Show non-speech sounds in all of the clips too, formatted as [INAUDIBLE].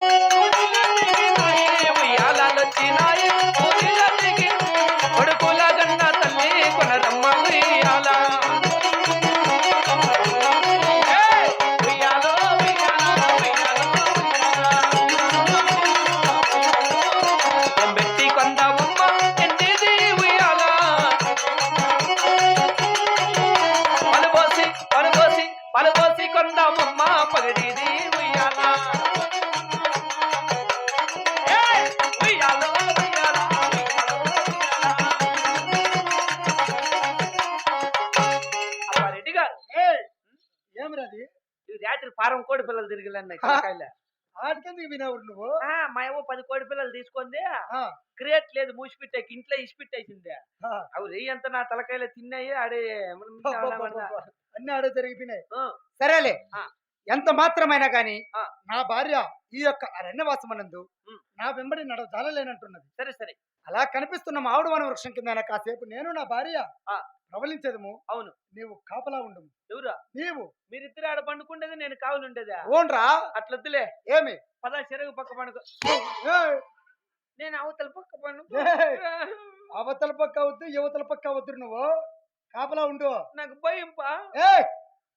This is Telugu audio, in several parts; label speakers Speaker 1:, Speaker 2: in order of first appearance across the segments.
Speaker 1: Thank you.
Speaker 2: ఏమిరది
Speaker 1: ఈ రాత్రి ఫారం కోడి పిల్లలు తిరిగిలన్నాయి
Speaker 2: వినవురు నువ్వు
Speaker 1: మా ఏమో పది కోడి పిల్లలు తీసుకుంది
Speaker 2: ఆ,
Speaker 1: క్రియేట్ లేదు మూసిపెట్టాక ఇంట్లో ఇసిపెట్టేసింది
Speaker 2: ఆ.
Speaker 1: అవి రెయ్యి అంతా నా తలకాయలో తిన్నాయి ఆడే
Speaker 2: అబ్బబ్బబ్బబ్బ. అన్ని ఆడే జరిగిపోయినాయి. సరేలే
Speaker 1: ఆ.
Speaker 2: ఎంత మాత్రమైనా గాని
Speaker 1: ఆ.
Speaker 2: నా భార్య ఈ యొక్క అరణ్యవాసమనందు
Speaker 1: ఉమ్.
Speaker 2: నా వెంబడి నడవ జాలలేనంటున్నది
Speaker 1: సరే సరే
Speaker 2: అలా కనిపిస్తున్న మామిడి వన వృక్షం కింద కాసేపు నేను నా భార్య
Speaker 1: ఆ.
Speaker 2: ప్రవలించదము
Speaker 1: అవును.
Speaker 2: నీవు కాపలా ఉండము.
Speaker 1: ఎవరా
Speaker 2: నీవు.
Speaker 1: మీరిద్దరు ఆడ పండుకుండేది నేను కావులు ఉండేదా?
Speaker 2: ఓన్రా?
Speaker 1: అట్లొద్దులే.
Speaker 2: ఏమి?
Speaker 1: పద చెరుగు పక్క పండుకో. నేను అవతల పక్క
Speaker 2: ఏయ్, అవతల పక్క అవద్దు యువతల పక్క అవద్దు నువ్వు. కాపలా ఉండు.
Speaker 1: నాకు భయం పా
Speaker 2: ఏ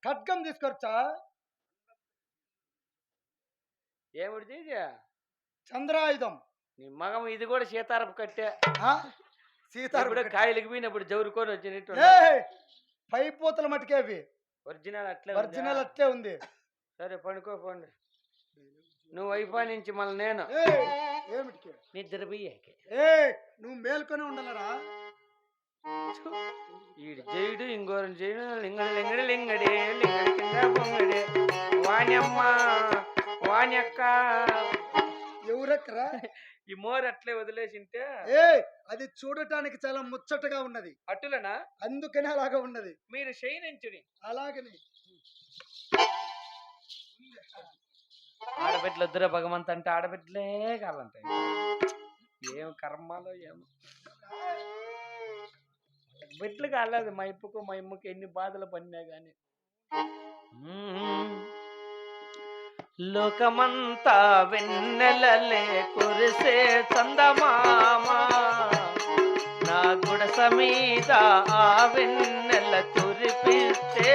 Speaker 2: ఖడ్గం తీసుకొచ్చా?
Speaker 1: ఏమిటిది ఇది?
Speaker 2: చంద్రాయుధం.
Speaker 1: నీ మగం ఇది కూడా సీతారపు కట్టే?
Speaker 2: సీతారు
Speaker 1: ఇప్పుడు కాయలు పోయినప్పుడు జవురుకొని వచ్చినట్టు
Speaker 2: ఏయ్, పైపోతల మటుకే అవి.
Speaker 1: ఒరిజినల్ అట్లే
Speaker 2: ఒరిజినల్? అట్లే ఉంది.
Speaker 1: సరే పండుకో పండు. నువ్వు అయిపోయి నుంచి మళ్ళీ నేను.
Speaker 2: ఏమిటికి?
Speaker 1: నిద్ర పోయాకే
Speaker 2: ఏ నువ్వు మేల్కొని ఉండాలరా
Speaker 1: ఈడు జయుడు ఇంకోరు జయుడు లింగడి లింగడి లింగడి లింగడి కింద పొంగడి వాణ్యమ్మ వాణ్యక్క
Speaker 2: ఎవరెక్కరా?
Speaker 1: ఈ మోరు అట్లే వదిలేసింటే
Speaker 2: ఏ అది చూడటానికి చాలా ముచ్చటగా ఉన్నది.
Speaker 1: అటులనా?
Speaker 2: అందుకనే అలాగా ఉన్నది.
Speaker 1: మీరు శయనించుడి.
Speaker 2: అలాగని.
Speaker 1: ఆడబిడ్డలు వద్దురా భగవంత్ అంటే ఆడబిడ్డలే కావాలంట. ఏం కర్మాలో ఏమో బిడ్డలు కాలేదు మా ఇప్పుకు మా ఇమ్మకి ఎన్ని బాధలు పడినా గాని. లోకమంతా వెన్నెలలే కురిసే చందమామ. నా గుడస మీద ఆ వెన్నెల కురిపిస్తే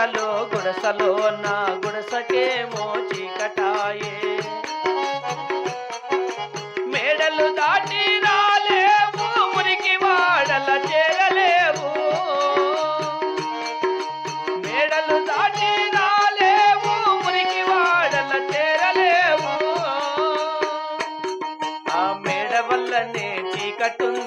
Speaker 1: పక్కలో గుడసలో నా గుడసకేమో చీకటాయే మేడలు దాటి రాలేవు మురికి వాడల చేరలేవు. మేడలు దాటి రాలేవు మురికి వాడల చేరలేవు. ఆ మేడ వల్లనే చీకటుందని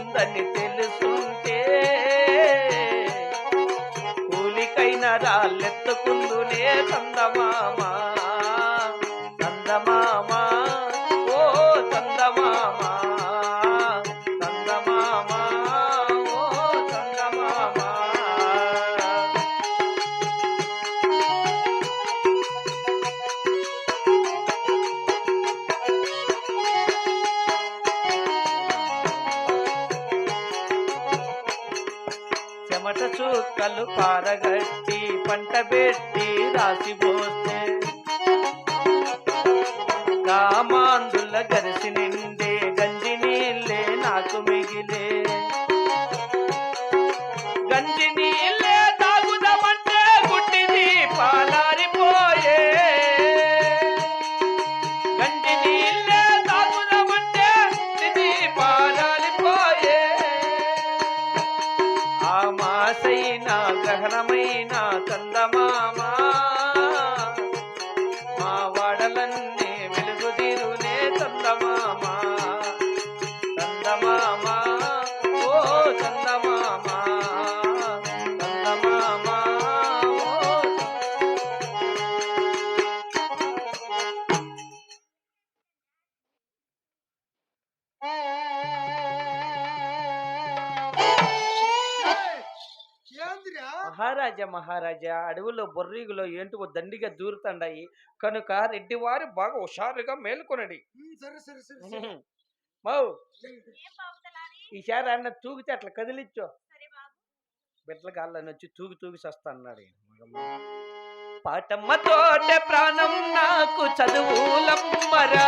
Speaker 1: పారగట్టి పంట పెట్టి రాసి పోస్తే మహారాజా మహారాజా అడవుల్లో బొర్రీగులో ఏంటుకో దండిగా దూరుతండాయి. కనుక రెడ్డివారు బాగా హుషారుగా మేల్కొనడి.
Speaker 2: సరే సరే సరే?
Speaker 1: ఈసారి అన్న తూగితే అట్లా కదిలిచ్చో. బిడ్డల గాళ్ళని వచ్చి తూగి తూగి చస్తా అన్నాడు. పాటమ్మతోటే ప్రాణం నాకు చదువులమ్మరా.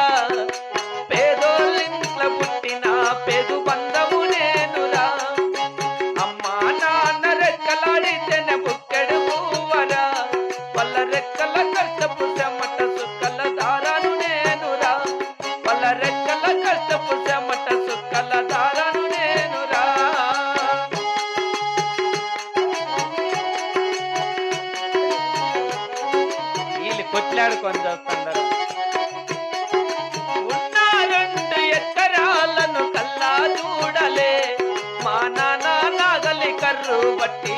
Speaker 1: నాగలి కర్రు బట్టి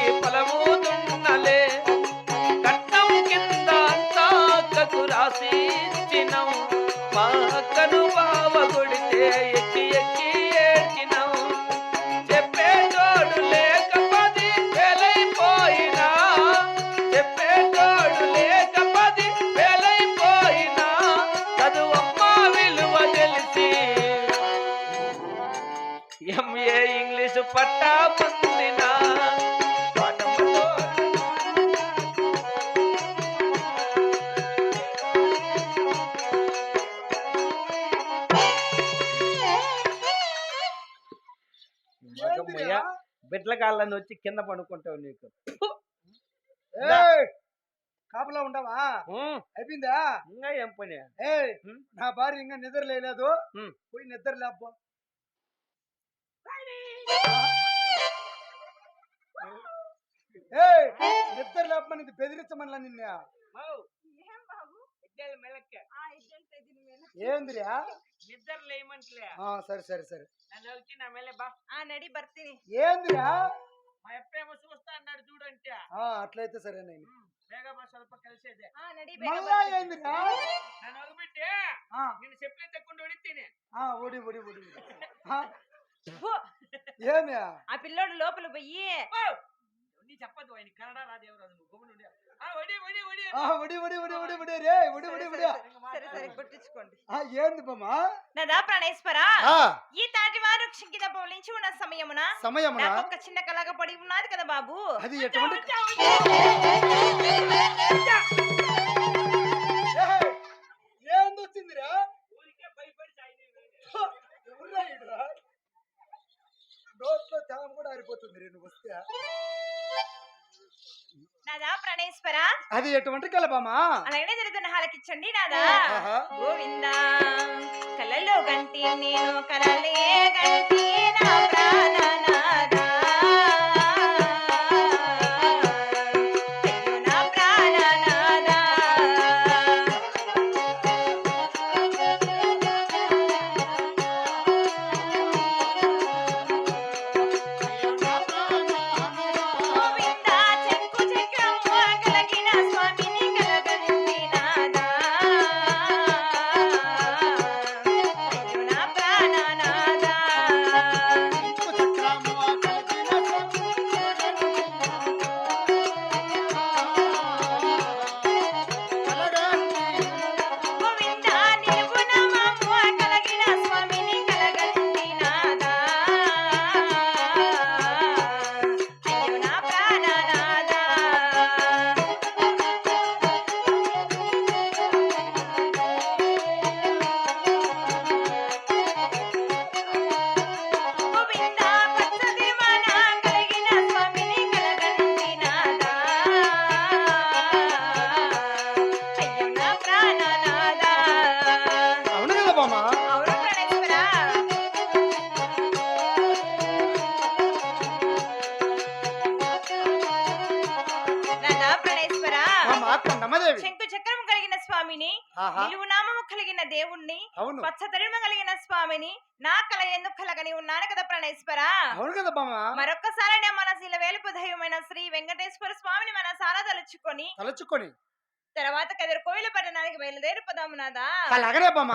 Speaker 1: మగమ్మయ్య బిడ్ల కాళ్ళని వచ్చి కింద పడుకుంటావు నీకు.
Speaker 2: ఏయ్, కాపలా ఉండవా? అయిపోయిందా?
Speaker 1: ఇంకా ఏం పని?
Speaker 2: నా భార్య ఇంకా నిద్ర లేదు. పోయి నిద్ర ఏ నిద్ర లేపమని బెదిరించమని నిన్న.
Speaker 3: ఏం
Speaker 1: నన్ను వచ్చి నా మేలే బా.
Speaker 3: ఆ, నడి భర్తిని
Speaker 2: ఏందిరా?
Speaker 1: మా ఎప్పేమో చూస్తా అన్నాడు చూడంటే.
Speaker 2: ఆ, అట్లయితే సరే నేను.
Speaker 1: వేగ బా స్వల్ప కలిసేదే.
Speaker 3: ఆ, నడి
Speaker 2: మళ్ళా. ఏందిరా? ఒడి ఒడి ఒడి. [LAUGHS] ఆ,
Speaker 3: ఫు,
Speaker 2: ఏమి
Speaker 3: ఆ పిల్లోడు లోపల పోయి
Speaker 1: నీ చెప్పదు ఆయన కన్నడ రాదేవరాదు నువ్వు. ఆ ఒడి ఒడి ఒడి
Speaker 2: ఆ, ఒడి ఒడి ఒడి ఒడి ఒడి రే ఒడి ఒడి ఒడి
Speaker 3: సరే సరే కొట్టించుకోండి
Speaker 2: ఆ, ఏంది బొమ్మా?
Speaker 3: నదా ప్రాణేశ్వర?
Speaker 2: ఆ,
Speaker 3: ఈ తాటి వారు కింద పవలించి ఉన్న సమయమున
Speaker 2: సమయమునా?
Speaker 3: నాకు ఒక చిన్న కలగ పడి ఉన్నది కదా బాబు.
Speaker 2: అది ఎటువంటి ఏంది వచ్చిందిరా?
Speaker 1: ఊరికే భయపడి?
Speaker 2: నోట్లో కూడా ఆరిపోతుంది రే నువ్వు వస్తే.
Speaker 3: నాదా ప్రాణేశ్వర?
Speaker 2: అది ఎటువంటి కలపమా?
Speaker 3: అలాగనే జరుగుతున్న హాలకిచ్చండి నాదా.
Speaker 2: ఆహా.
Speaker 3: గోవింద. కలలో గంటి నేను కలలే గంటి నా ప్రాణనాదా శంకు చక్రము కలిగిన స్వామిని నిలువు నామము కలిగిన దేవుణ్ణి పచ్చ తరిమ కలిగిన స్వామిని నా కల ఎందుకు కలగని ఉన్నాను కదా ప్రణేశ్వరా?
Speaker 2: అవును కదా బామ్మ.
Speaker 3: మరొక్కసారి నా మనసుల వేలుపు దైవమైన శ్రీ వెంకటేశ్వర స్వామిని మన సారా తలుచుకొని
Speaker 2: తలచుకొని.
Speaker 3: తర్వాత కదిరి కోయిల పట్టణానికి బయలుదేరిపోదాము నాదా?
Speaker 2: అలాగనే బామ్మ.